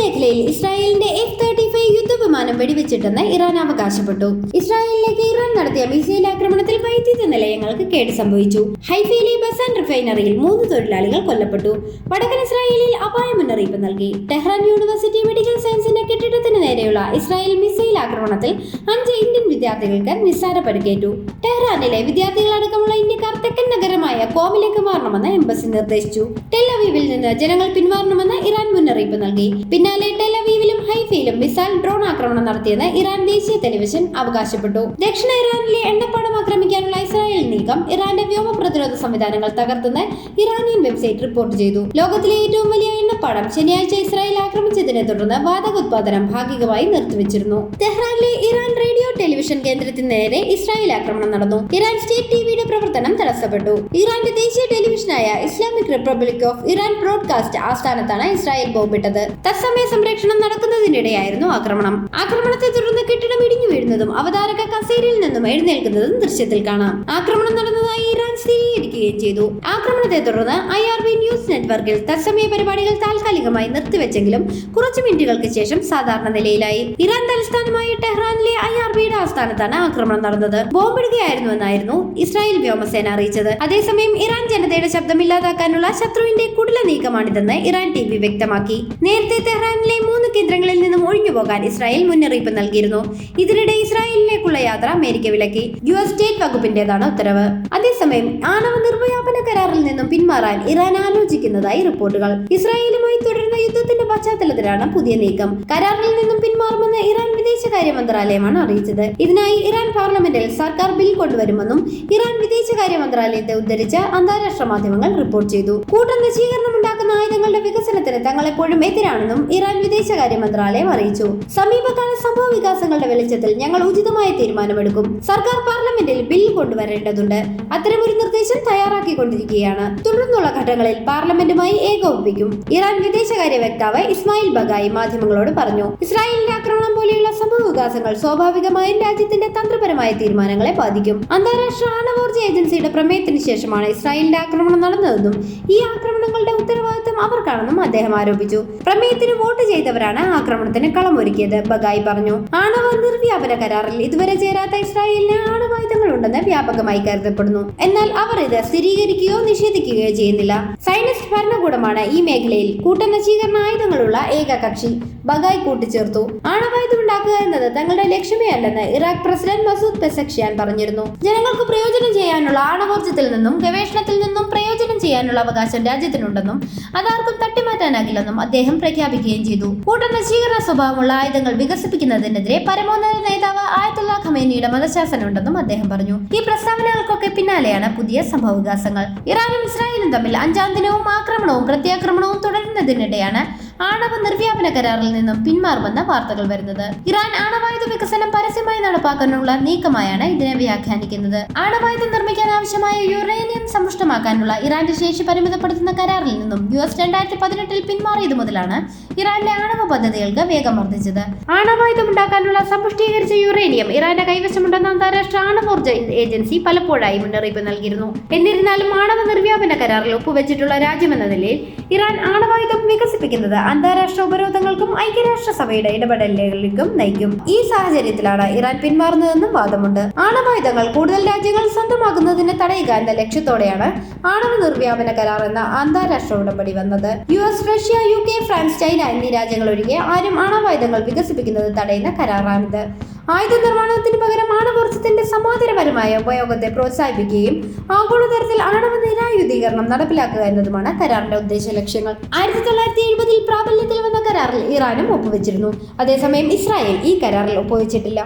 മേഖലയിൽ ഇസ്രായേലിന്റെ F thirty five യുദ്ധവിമാനം വെടിവെച്ചിട്ടെന്ന് ഇറാൻ അവകാശപ്പെട്ടു. ഇസ്രായേലിലേക്ക് ഇറാൻ നടത്തിയ മിസൈൽ ആക്രമണത്തിൽ വൈദ്യുത നിലയങ്ങൾക്ക് കേട് സംഭവിച്ചു. ഹൈഫയിലെ ബസാൻ റിഫൈനറിയിൽ മൂന്ന് തൊഴിലാളികൾ കൊല്ലപ്പെട്ടു. വടക്കൻ ഇസ്രായേലിൽ അപായ മുന്നറിയിപ്പ് നൽകി. ടെഹ്റാൻ യൂണിവേഴ്സിറ്റി മെഡിക്കൽ സയൻസിന്റെ കെട്ടിടത്തിന് നേരെയുള്ള ഇസ്രായേൽ മിസൈൽ ആക്രമണത്തിൽ അഞ്ച് ഇന്ത്യൻ വിദ്യാർത്ഥികൾക്ക് നിസ്സാര പരിക്കേറ്റു. ടെഹ്റാനിലെ വിദ്യാർത്ഥികളടക്കമുള്ള ഇന്ത്യക്കാർ തെക്കൻ നഗരമായ കോമിലേക്ക് മാറണമെന്ന് എംബസി നിർദ്ദേശിച്ചു. ടെലവീവിൽ നിന്ന് ജനങ്ങൾ പിന്മാറണമെന്ന് ഇറാൻ മുന്നറിയിപ്പ് നൽകി. പിന്നാലെ ടെലവീവിലും ഹൈഫയിലും മിസൈൽ ഡ്രോൺ ആക്രമണം നടത്തിയെന്ന് ഇറാൻ ദേശീയ ടെലിവിഷൻ അവകാശപ്പെട്ടു. ദക്ഷിണ ഇറാനിലെ എണ്ണപ്പാടം ആക്രമിക്കാനുള്ള ഇസ്രായേൽ നീക്കം ഇറാന്റെ വ്യോമ പ്രതിരോധ സംവിധാനങ്ങൾ തകർത്തെന്ന് ഇറാനിയൻ വെബ്സൈറ്റ് റിപ്പോർട്ട് ചെയ്തു. ലോകത്തിലെ ഏറ്റവും വലിയ എണ്ണപ്പാടം ശനിയാഴ്ച ഇസ്രായേൽ ആക്രമിച്ചതിനെ തുടർന്ന് വാതക ഉത്പാദനം ഭാഗികമായി നിർത്തിവെച്ചിരുന്നു. തെഹ്റാനിലെ ഇറാൻ റേഡിയോ ടെലിവിഷൻ കേന്ദ്രത്തിന് നേരെ ഇസ്രായേൽ ആക്രമണം നടന്നു. ഇറാൻ സ്റ്റേറ്റ് ടിവിയുടെ പ്രവർത്തനം തടസ്സപ്പെട്ടു. ഇറാന്റെ ദേശീയ ടെലിവിഷനായ Islamic Republic of Iran broadcast ആസ്ഥാനത്താണ് Israel ബോംബിട്ടത് തത്സമയ സംരക്ഷണം നടക്കുന്നതിനിടെയായിരുന്നു ആക്രമണം. ആക്രമണത്തെ തുടർന്ന് കെട്ടിടം ഇടിഞ്ഞു വീഴുന്നതും അവതാരക കസേരയിൽ നിന്നും എഴുന്നേൽക്കുന്നതും ദൃശ്യത്തിൽ കാണാം. ആക്രമണം നടന്നതായി ഇറാൻ സ്ഥിരീകരിക്കുകയും ചെയ്തു. ആക്രമണത്തെ തുടർന്ന് ഐ ആർ ബി ന്യൂസ് നെറ്റ്വർക്കിൽ തത്സമയ പരിപാടികൾ താൽക്കാലികമായി നിർത്തിവെച്ചെങ്കിലും കുറച്ചു മിനിറ്റുകൾക്ക് ശേഷം സാധാരണ നിലയിലായി. ഇറാൻ തലസ്ഥാനമായ ടെഹ്റാനിലെ ഐ ആർ ബിയുടെ ആസ്ഥാനത്താണ് ആക്രമണം നടന്നത്. ബോംബിടുകയായിരുന്നുവെന്നായിരുന്നു ഇസ്രായേൽ വ്യോമസേന അറിയിച്ചത്. അതേസമയം ഇറാൻ ജനതയുടെ ശബ്ദം ഇല്ലാതാക്കാനുള്ള ശത്രുവിന്റെ കുടില നീക്കമാണിതെന്ന് ഇറാൻ ടി വി വ്യക്തമാക്കി. നേരത്തെ തെഹ്റാനിലെ മൂന്ന് കേന്ദ്രങ്ങളിൽ നിന്നും ഒഴിഞ്ഞുപോകാൻ ഇസ്രായേൽ മുന്നറിയിപ്പ് നൽകിയിരുന്നു. ഇതിനിടെ ഇസ്രായേലിലേക്കുള്ള യാത്ര അമേരിക്ക വിലക്കി. യു എസ് സ്റ്റേറ്റ് വകുപ്പിന്റേതാണ് ഉത്തരവ്. അതേസമയം ആണവ നിർവ്യാപന കരാറിൽ നിന്നും പിന്മാറാൻ ഇറാൻ ആലോചിക്കുന്നതായി റിപ്പോർട്ടുകൾ. ഇസ്രായേലുമായി തുടരുന്ന യുദ്ധത്തിന്റെ പശ്ചാത്തലത്തിലാണ് പുതിയ നീക്കം. കരാറിൽ നിന്നും പിന്മാറുമെന്ന് ഇറാൻ വിദേശകാര്യ മന്ത്രാലയമാണ് അറിയിച്ചത്. ഇതിനായി ഇറാൻ പാർലമെന്റിൽ സർക്കാർ ബിൽ കൊണ്ടുവരുമെന്നും ഇറാൻ വിദേശകാര്യ മന്ത്രാലയത്തെ ഉദ്ധരിച്ച അന്താരാഷ്ട്ര മാധ്യമങ്ങൾ റിപ്പോർട്ട് ചെയ്തു. കൂട്ട ഉണ്ടാക്കുന്ന ആയുധങ്ങളുടെ വികസനത്തിന് തങ്ങൾ എപ്പോഴും എതിരാണെന്നും ഇറാൻ വിദേശകാര്യ മന്ത്രാലയം അറിയിച്ചു. സമീപകാല സംഭവ വികാസങ്ങളുടെ വെളിച്ചത്തിൽ ഞങ്ങൾ ഉചിതമായ തീരുമാനമെടുക്കും. സർക്കാർ പാർലമെന്റിൽ ബിൽ കൊണ്ടുവരേണ്ടതുണ്ട്. അത്തരമൊരു നിർദ്ദേശം തയ്യാറാക്കിക്കൊണ്ടിരിക്കുകയാണ്. തുടർന്നുള്ള ഘട്ടങ്ങളിൽ പാർലമെന്റുമായി ഏകോപിപ്പിക്കും. ഇറാൻ വിദേശകാര്യ വക്താവ് ഇസ്മായിൽ ബഗായി മാധ്യമങ്ങളോട് പറഞ്ഞു. ഇസ്രായേലിന്റെ ആക്രമണം പോലെയുള്ള സംഭവ വികാസങ്ങൾ സ്വാഭാവികമായും രാജ്യത്തിന്റെ തന്ത്രപരമായ തീരുമാനങ്ങളെ ബാധിക്കും. അന്താരാഷ്ട്ര ആണവോർജ ഏജൻസിയുടെ പ്രമേയത്തിന് ശേഷമാണ് ഇസ്രായേലിന്റെ ആക്രമണം നടന്നതെന്നും ഈ ആക്രമണങ്ങളുടെ ഉത്തരവാദിത്തം അവർക്കാണെന്നും അദ്ദേഹം ആരോപിച്ചു. പ്രമേയത്തിന് വോട്ട് ചെയ്തവരാണ് ആക്രമണത്തിന് കളമൊരുക്കിയത് ബഗായി പറഞ്ഞു. ആണവ നിർവ്യാപന കരാറിൽ ഇതുവരെ ചേരാത്ത ഇസ്രായേലിന് ആണവായുധങ്ങൾ ഉണ്ടെന്ന് വ്യാപകമായി കരുതപ്പെടുന്നു. എന്നാൽ അവർ ഇത് സ്ഥിരീകരിക്കുകയോ നിഷേധിക്കുകയോ ചെയ്യുന്നില്ല. സൈനിസ്റ്റ് ഭരണകൂടമാണ് ഈ മേഖലയിൽ കൂട്ടനശീകരണ ആയുധങ്ങളുള്ള ഏക കക്ഷി ബഗായ് കൂട്ടിച്ചേർത്തു. ആണവായുധം ഉണ്ടാക്കുക എന്നത് തങ്ങളുടെ ലക്ഷ്യമേ അല്ലെന്ന് ഇറാഖ് പ്രസിഡന്റ് മസൂദ് പെസക്ഷിയാൻ പറഞ്ഞിരുന്നു. ജനങ്ങൾക്ക് പ്രയോജനം ചെയ്യാനുള്ള ആണവോർജത്തിൽ നിന്നും ഗവേഷണത്തിൽ നിന്നും പ്രയോജനം ചെയ്യാനുള്ള അവകാശം രാജ്യത്തിനുണ്ടെന്നും അതാർക്കും തട്ടിമാറ്റാനാകില്ലെന്നും അദ്ദേഹം പ്രഖ്യാപിക്കുകയും ചെയ്തു. കൂട്ടനശീകരണ സ്വഭാവമുള്ള ആയുധങ്ങൾ വികസിപ്പിക്കുന്നതിനെതിരെ പരമോന്നത നേതാവ് ആയത്തുള്ള ഖമേനിയുടെ മതശാസനമുണ്ടെന്നും അദ്ദേഹം പറഞ്ഞു. ഈ പ്രസ്താവനകൾക്കൊക്കെ പിന്നാലെയാണ് പുതിയ സംഭവവികാസങ്ങൾ. ഇറാനും ഇസ്രായേലും തമ്മിൽ അഞ്ചാം ദിനവും ആക്രമണവും പ്രത്യാക്രമണവും തുടരുന്നതിനിടെയാണ് ആണവ നിർവ്യാപന കരാറിൽ നിന്നും പിന്മാറുമെന്ന വാർത്തകൾ വരുന്നത്. ഇറാൻ ആണവായുധ വികസനം പരസ്യമായി നടപ്പാക്കാനുള്ള നീക്കമായാണ് ഇതിനെ വ്യാഖ്യാനിക്കുന്നത്. ആണവായുധം നിർമ്മിക്കാൻ ആവശ്യമായ യുറേനിയം സമ്പുഷ്ടമാക്കാനുള്ള ഇറാന്റെ ശേഷി പരിമിതപ്പെടുത്തുന്ന കരാറിൽ നിന്നും യു എസ് രണ്ടായിരത്തി പതിനെട്ടിൽ പിന്മാറിയത് മുതലാണ് ഇറാന്റെ ആണവ പദ്ധതികൾക്ക് വേഗം വർദ്ധിച്ചത്. ആണവായുധം ഉണ്ടാക്കാനുള്ള സമ്പുഷ്ടീകരിച്ച യുറേനിയം ഇറാന്റെ കൈവശമുണ്ടെന്ന അന്താരാഷ്ട്ര ആണവോർജ ഏജൻസി പലപ്പോഴായി മുന്നറിയിപ്പ് നൽകിയിരുന്നു. എന്നിരുന്നാലും ആണവ നിർവ്യാപന കരാറിൽ ഒപ്പുവെച്ചിട്ടുള്ള രാജ്യമെന്ന നിലയിൽ ഇറാൻ ആണവായുധം വികസിപ്പിക്കുന്നത് അന്താരാഷ്ട്ര ഉപരോധങ്ങൾക്കും ഐക്യരാഷ്ട്രസഭയുടെ ഇടപെടലുകൾക്കും നയിക്കും. ഈ സാഹചര്യത്തിലാണ് ഇറാൻ പിന്മാറുന്നതെന്നും വാദമുണ്ട്. ആണവായുധങ്ങൾ കൂടുതൽ രാജ്യങ്ങൾ സ്വന്തമാകുന്നതിന് തടയുക എന്ന ലക്ഷ്യത്തോടെയാണ് ആണവ നിർവ്യാപന കരാർ എന്ന അന്താരാഷ്ട്ര ഉടമ്പടി വന്നത്. U S Russia U K France China എന്നീ രാജ്യങ്ങൾ ഒഴികെ ആരും ആണവായുധങ്ങൾ വികസിപ്പിക്കുന്നത് തടയുന്ന കരാറാണിത്. ആയുധ നിർമ്മാണത്തിന് പകരം ആണവോർജത്തിന്റെ സമാന്തരപരമായ ഉപയോഗത്തെ പ്രോത്സാഹിപ്പിക്കുകയും ആഗോളതലത്തിൽ ആണവ നിരായുധീകരണം നടപ്പിലാക്കുക എന്നതുമാണ് കരാറിന്റെ ഉദ്ദേശ ലക്ഷ്യങ്ങൾ. ആയിരത്തി തൊള്ളായിരത്തി എഴുപതിൽ പ്രാബല്യത്തിൽ വന്ന കരാറിൽ ഇറാനും ഒപ്പുവെച്ചിരുന്നു. അതേസമയം ഇസ്രായേൽ ഈ കരാറിൽ ഒപ്പുവെച്ചിട്ടില്ല.